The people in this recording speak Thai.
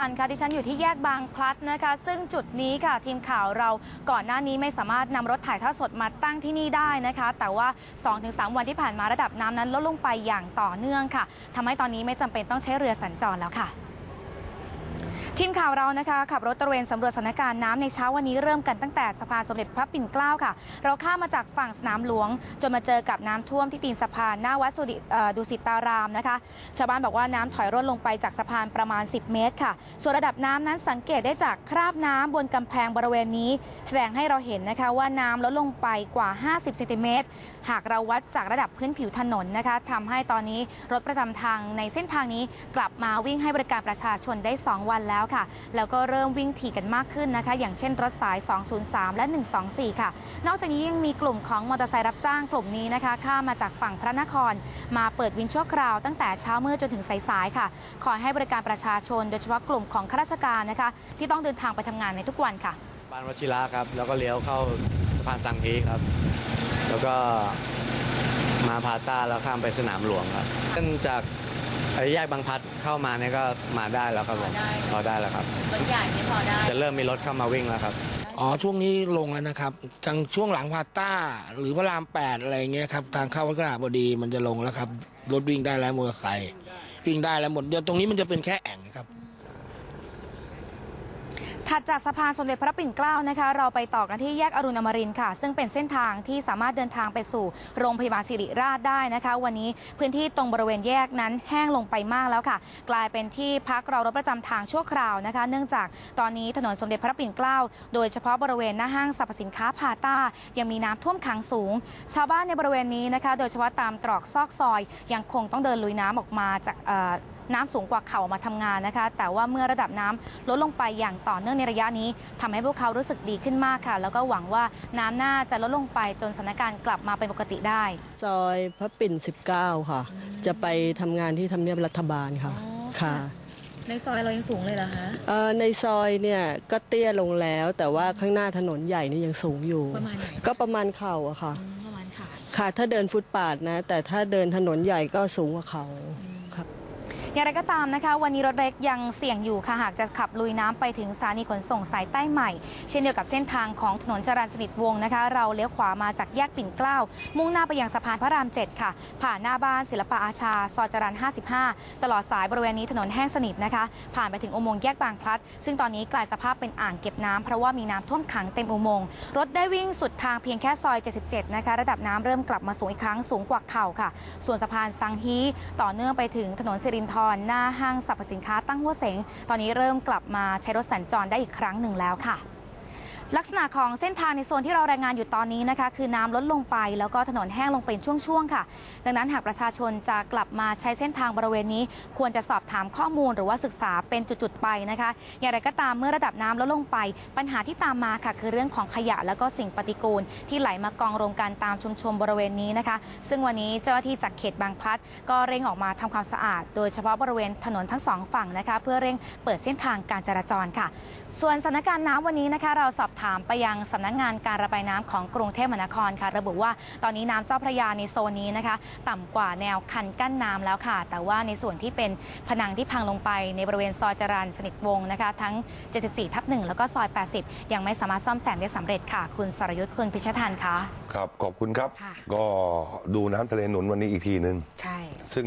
อันค่ะดิฉันอยู่ที่แยกบางพลัดนะคะ ซึ่งจุดนี้ค่ะทีมข่าวเราก่อนหน้านี้ไม่สามารถนำรถถ่ายทอดสดมาตั้งที่นี่ได้นะคะ แต่ว่า 2-3 วันที่ผ่านมาระดับน้ำนั้นลดลงไปอย่างต่อเนื่องค่ะทำให้ตอนนี้ไม่จำเป็นต้องใช้เรือสัญจรแล้วค่ะ ทีมข่าวเรานะคะขับรถตระเวนสำรวจสถานการณ์น้ำในเช้าวันนี้เริ่มกันตั้งแต่สะพานสมเด็จพระปิ่นเกล้าค่ะ เราข้ามมาจากฝั่งสนามหลวง จนมาเจอกับน้ำท่วมที่ตีนสะพานหน้าวัดสุดิดุสิตารามนะคะ ชาวบ้านบอกว่าน้ำถอยร่นลงไปจากสะพานประมาณ 10 เมตรค่ะ ส่วนระดับน้ำนั้นสังเกตได้จากคราบน้ำบนกำแพงบริเวณนี้ แสดงให้เราเห็นนะคะว่าน้ำลดลงไปกว่า 50เซนติเมตรหากเราวัดจากระดับพื้นผิวถนนนะคะทำให้ตอนนี้รถประจำทางในเส้นทางนี้กลับมาวิ่งให้บริการประชาชนได้ 2 วันแล้วค่ะ แล้วก็เริ่มวิ่งถี่กันมากขึ้นนะคะ อย่างเช่นรถสาย 203 และ 124 ค่ะ นอกจากนี้ยังมีกลุ่มของมอเตอร์ไซค์รับจ้างกลุ่มนี้นะคะ ข้ามมาจากฝั่งพระนคร มาเปิดวินชั่วคราวตั้งแต่เช้ามืดจนถึงสายๆค่ะ ขอให้บริการประชาชน โดยเฉพาะกลุ่มของข้าราชการนะคะ ที่ต้องเดินทางไปทำงานในทุกวันค่ะบ้านวชิระครับ แล้วก็เลี้ยวเข้าสะพานสังฮีครับ แล้วก็ มาพาต้าแล้วข้ามไปสนามหลวงครับเส้นจากไอ้แยกบางพลัดเข้ามาเนี่ยก็มาได้แล้วครับผมพอได้พอได้แล้วครับรถใหญ่ไม่พอได้จะเริ่มมีรถเข้ามาวิ่งแล้วครับอ๋อช่วงนี้ลงแล้วนะครับทางช่วงหลังพาต้า หรือพระรามแปดอะไรเงี้ยครับทางเข้าวัดกระดาษบดีมันจะลงแล้วครับรถวิ่งได้แล้วมอเตอร์ไซค์วิ่งได้แล้วหมดเดี๋ยวตรงนี้มันจะเป็นแค่แอ่งครับ ถัดจากสะพานสมเด็จพระปิ่นเกล้านะคะ เราไปต่อกันที่แยกอรุณอมรินค่ะ ซึ่งเป็นเส้นทางที่สามารถเดินทางไปสู่โรงพยาบาลสิริราชได้นะคะ วันนี้พื้นที่ตรงบริเวณแยกนั้นแห้งลงไปมากแล้วค่ะ กลายเป็นที่พักรอรถประจำทางชั่วคราวนะคะ เนื่องจากตอนนี้ถนนสมเด็จพระปิ่นเกล้าโดยเฉพาะบริเวณหน้าห้างสรรพสินค้าพาต้ายังมีน้ำท่วมขังสูง ชาวบ้านในบริเวณนี้นะคะ โดยเฉพาะตามตรอกซอกซอย ยังคงต้องเดินลุยน้ำออกมาจากเอ่อ น้ำสูงกว่าเข่ามาทำงานนะคะ แต่ว่าเมื่อระดับน้ำลดลงไปอย่างต่อเนื่องในระยะนี้ทำให้พวกเขารู้สึกดีขึ้นมากค่ะ แล้วก็หวังว่าน้ำน่าจะลดลงไปจนสถานการณ์กลับมาเป็นปกติได้ ซอยพระปิ่น 19 ค่ะ จะไปทำงานที่ทำเนียบรัฐบาลค่ะอ๋อค่ะ ในซอยเรายังสูงเลยเหรอคะเอ่อในซอยเนี่ยก็เตี้ยลงแล้ว แต่ว่าข้างหน้าถนนใหญ่นี่ยังสูงอยู่ ประมาณไหนก็ประมาณเข่าอะค่ะ ประมาณค่ะค่ะถ้าเดินฟุตปาดนะ แต่ถ้าเดินถนนใหญ่ก็สูงกว่าเขาค่ะ อย่างไรก็ตามนะคะ วันนี้รถเล็กยังเสี่ยงอยู่ค่ะหากจะขับลุยน้ำไปถึงสถานีขนส่งสายใต้ใหม่ เช่นเดียวกับเส้นทางของถนนจรัญสนิทวงศ์นะคะ เราเลี้ยวขวามาจากแยกปิ่นเกล้า มุ่งหน้าไปยังสะพานพระราม 7 ค่ะ ผ่านหน้าบ้านศิลปะอาชา ซอยจรัญ55 ตลอดสายบริเวณนี้ถนนแห้งสนิทนะคะ ผ่านไปถึงอุโมงค์แยกบางพลัด ซึ่งตอนนี้กลายสภาพเป็นอ่างเก็บน้ำเพราะว่ามีน้ำท่วมขังเต็มอุโมงค์รถได้วิ่งสุดทางเพียงแค่ซอย 77 นะคะ ระดับน้ำเริ่มกลับมาสูงอีกครั้งสูงกว่าเข่าค่ะ ส่วนสะพานสังฮีต่อเนื่องไปถึงถนนสิรินธรหน้าห้างสรรพสินค้าตั้งหัวเสง ตอนนี้เริ่มกลับมาใช้รถสัญจรได้อีกครั้งหนึ่งแล้วค่ะ ลักษณะของเส้นทางในโซนที่เรารายงานอยู่ตอนนี้นะคะ คือน้ำลดลงไป แล้วก็ถนนแห้งลงเป็นช่วงๆค่ะ ดังนั้นหากประชาชนจะกลับมาใช้เส้นทางบริเวณนี้ ควรจะสอบถามข้อมูลหรือว่าศึกษาเป็นจุดๆไปนะคะ อย่างไรก็ตามเมื่อระดับน้ำลดลงไป ปัญหาที่ตามมาค่ะ คือเรื่องของขยะแล้วก็สิ่งปฏิกูล ที่ไหลมากองรวมกันตามชุมชนบริเวณนี้นะคะ ซึ่งวันนี้เจ้าหน้าที่จากเขตบางพลัด ก็เร่งออกมาทำความสะอาด โดยเฉพาะบริเวณถนนทั้งสองฝั่งนะคะ เพื่อเร่งเปิดเส้นทางการจราจรค่ะ ส่วนสถานการณ์น้ำวันนี้นะคะ เราสอบถามไปยังสำนักงานการระบายน้ำของกรุงเทพมหานครค่ะ ระบุว่าตอนนี้น้ำเจ้าพระยาในโซนนี้นะคะ ต่ำกว่าแนวคันกั้นน้ำแล้วค่ะ แต่ว่าในส่วนที่เป็นผนังที่พังลงไปในบริเวณซอยจรัญสนิทวงศ์นะคะ ทั้ง 74 ทับ1แล้วก็ซอย 80 ยังไม่สามารถซ่อมแซมได้สำเร็จค่ะ คุณสรยุทธ์คุณพิชทันคะครับ ขอบคุณครับค่ะก็ดูน้ำทะเลหนุนวันนี้อีกทีหนึ่งใช่ซึ่ง